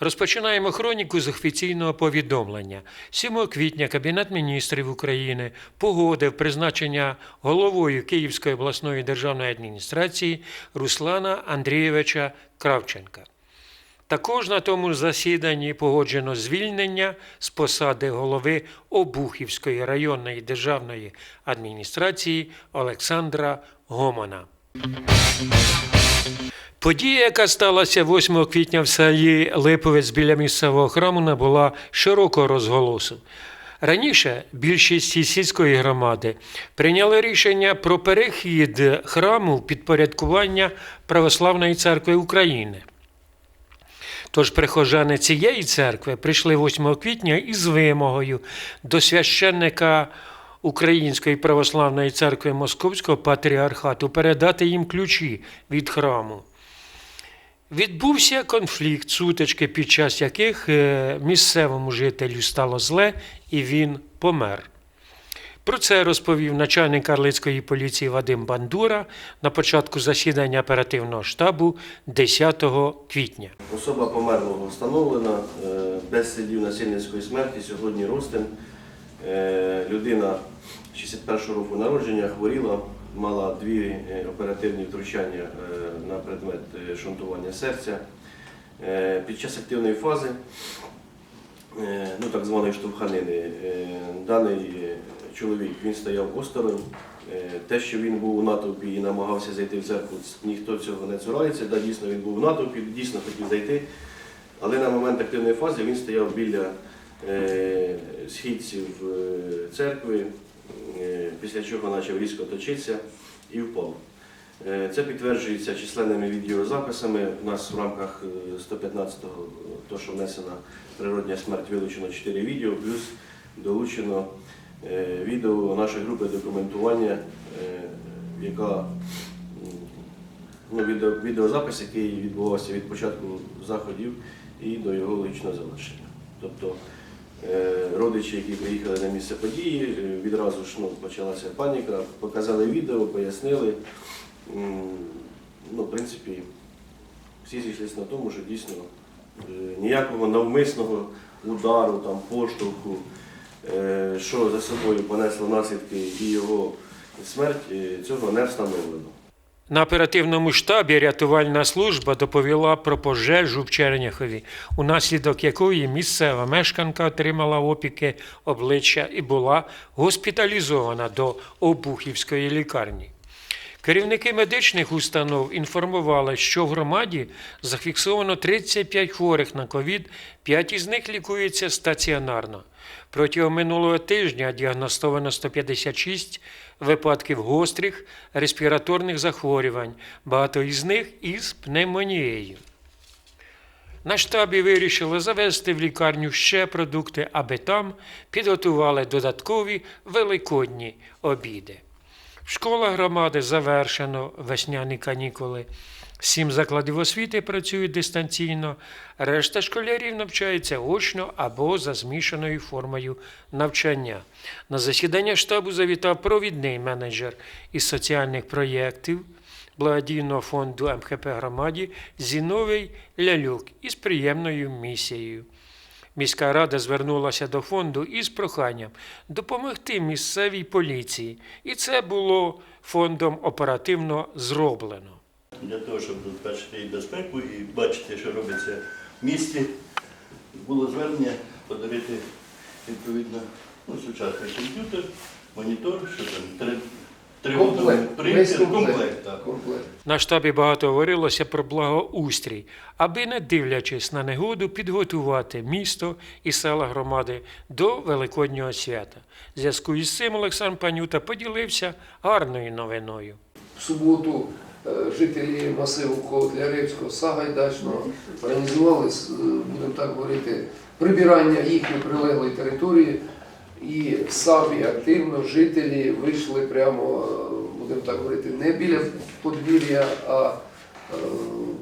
Розпочинаємо хроніку з офіційного повідомлення. 7 квітня Кабінет міністрів України погодив призначення головою Київської обласної державної адміністрації Руслана Андрійовича Кравченка. Також на тому засіданні погоджено звільнення з посади голови Обухівської районної державної адміністрації Олександра Гомона. Подія, яка сталася 8 квітня в селі Липовець біля місцевого храму, набула широкого розголосу. Раніше більшість сільської громади прийняли рішення про перехід храму в підпорядкування Православної церкви України. Тож прихожани цієї церкви прийшли 8 квітня із вимогою до священника Української православної церкви Московського патріархату передати їм ключі від храму. Відбувся конфлікт, сутички, під час яких е, місцевому жителю стало зле і він помер. Про це розповів начальник Карлицької поліції Вадим Бандура на початку засідання оперативного штабу 10 квітня. Особа померлого встановлена е, без слідів насильницької смерті. Сьогодні Ростин. Е, Людина 61 року народження хворіла, мала дві е, оперативні втручання е, на предмет е, шунтування серця. Під час активної фази, ну так званої штовханини, даний чоловік він стояв осторонь. Те, що він був у натовпі і намагався зайти в церкву, ніхто цього не цурається. Да, дійсно він був у натовпі, дійсно хотів зайти. Але на момент активної фази він стояв біля східців церкви, після чого почав різко точитися і впав. Е, Це підтверджується численними відеозаписами. У нас в рамках е, 115-го, то, що внесена природня смерть, вилучено 4 відео, плюс долучено е, відео нашої групи документування, е, яка ну, відео, відеозапис, який відбувався від початку заходів і до його логічного завершення. Тобто е, родичі, які приїхали на місце події, е, відразу ж ну, почалася паніка, показали відео, пояснили. Ну, в принципі, всі зійшлися на тому, що дійсно е, ніякого навмисного удару, там, поштовху, е, що за собою понесло наслідки і його смерть, е, цього не встановлено. На оперативному штабі рятувальна служба доповіла про пожежу в Черняхові, унаслідок якої місцева мешканка отримала опіки обличчя і була госпіталізована до Обухівської лікарні. Керівники медичних установ інформували, що в громаді зафіксовано 35 хворих на ковід, 5 із них лікуються стаціонарно. Протягом минулого тижня діагностовано 156 випадків гострих респіраторних захворювань, багато із них із пневмонією. На штабі вирішили завести в лікарню ще продукти, аби там підготували додаткові великодні обіди. В школах громади завершено весняні канікули. Сім закладів освіти працюють дистанційно, решта школярів навчається очно або за змішаною формою навчання. На засідання штабу завітав провідний менеджер із соціальних проєктів благодійного фонду МХП громаді Зіновий Лялюк із приємною місією. Міська рада звернулася до фонду із проханням допомогти місцевій поліції, і це було фондом оперативно зроблено. для того, щоб забезпечити безпеку і бачити, що робиться в місті, було звернення подарити відповідно ну, сучасний комп'ютер, монітор, що там, Комплект. Весь так. Комплект. На штабі багато говорилося про благоустрій, аби, не дивлячись на негоду, підготувати місто і села громади до Великоднього свята. В зв'язку із цим Олександр Панюта поділився гарною новиною. В суботу е, жителі масиву Котляревського, Сагайдачного організували, е, будемо так говорити, прибирання їхньої прилеглої території. І самі активно жителі вийшли прямо, е, будемо так говорити, не біля подвір'я, а е,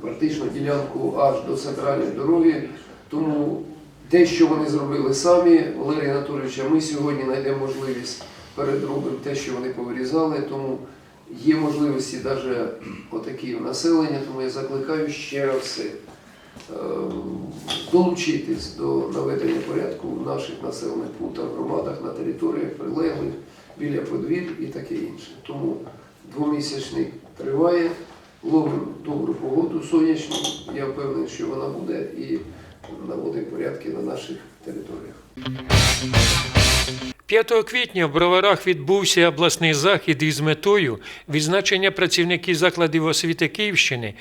практично ділянку аж до центральної дороги. Тому те, що вони зробили самі, Валерій Анатолійович, а ми сьогодні знайдемо можливість передробимо те, що вони повирізали. Тому є можливості навіть отакі населення, тому я закликаю ще раз е, долучитись до наведення порядку в наших населених пунктах, громадах на територіях прилеглих, біля подвір'я і таке інше. Тому двомісячний триває, ловимо добру погоду сонячну. Я впевнений, що вона буде і наводимо порядки на наших територіях. 5 квітня в Броварах відбувся обласний захід із метою відзначення працівників закладів освіти Київщини,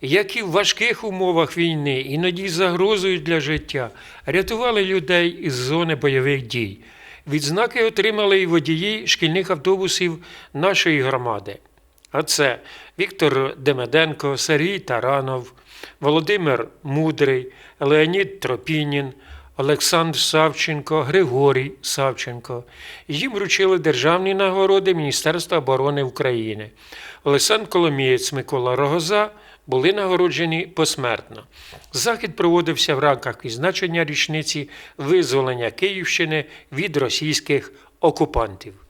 які в важких умовах війни, іноді загрозою для життя, рятували людей із зони бойових дій. Відзнаки отримали і водії шкільних автобусів нашої громади. А це Віктор Демеденко, Сергій Таранов, Володимир Мудрий, Леонід Тропінін, Олександр Савченко, Григорій Савченко. Їм вручили державні нагороди Міністерства оборони України. Олександр Коломієць, Микола Рогоза були нагороджені посмертно. Захід проводився в рамках відзначення річниці визволення Київщини від російських окупантів.